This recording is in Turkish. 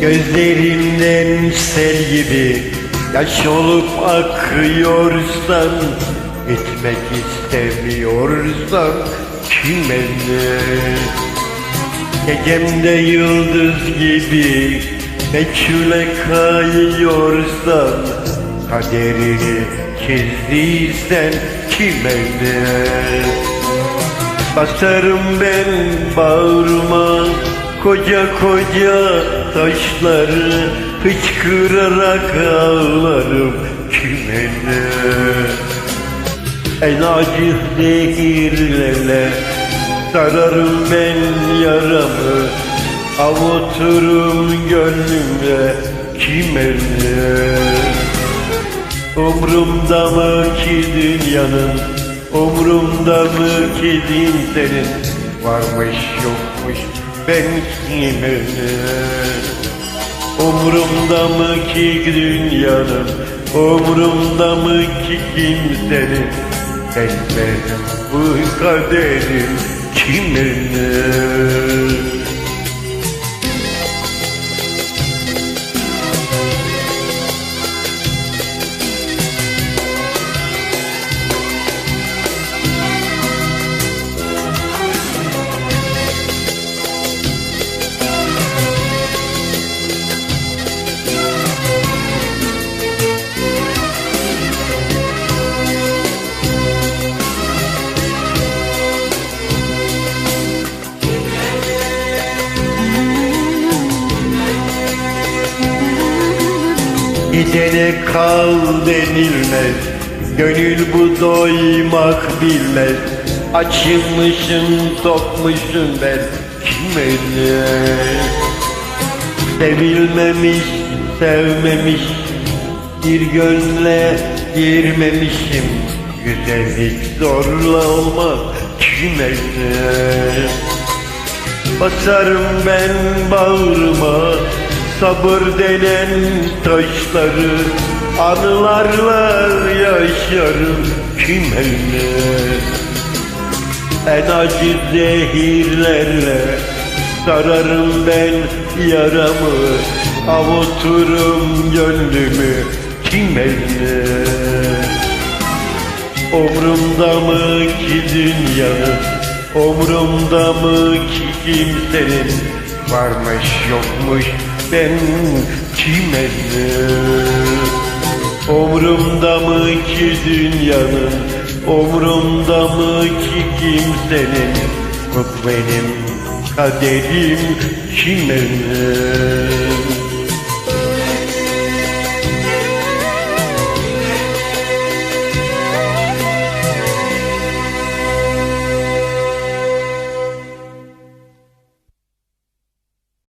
Gözlerimden sel gibi yaş olup akıyorsan Gitmek istemiyorsan kime ne? Gecemde yıldız gibi meçhule kayıyorsan Kaderini çizdiysen kime ne? Basarım ben bağrıma koca koca taşları Hıçkırarak ağlarım kime ne? En acı zehirlerle sararım ben yaramı Avuturum gönlümle kime ne? Umrumda mı ki dünyanın Umrumda mı ki din senin Varmış yokmuş ben kime? Umrumda mı ki dünyanın Umrumda mı ki kimsenin Ben benim bu kaderim kime ne? Gidene kal denilmez Gönül bu doymak bilmez. Açılmışım tokmuşum ben Kime ne? Sevilmemiş sevmemiş Bir gönle girmemişim. Güzellik zorla olmaz Kime ne? Basarım ben bağrıma sabır denen taşları Anılarla yaşarım kime ne En acı zehirlerle sararım ben yaramı Avuturum gönlümü kime ne Umrumda mı ki dünyanın Umrumda mı ki kimsenin Varmış yokmuş ben kime ne Umrumda mı ki dünyanın Umrumda mı ki kimsenin? Bu benim kaderim kime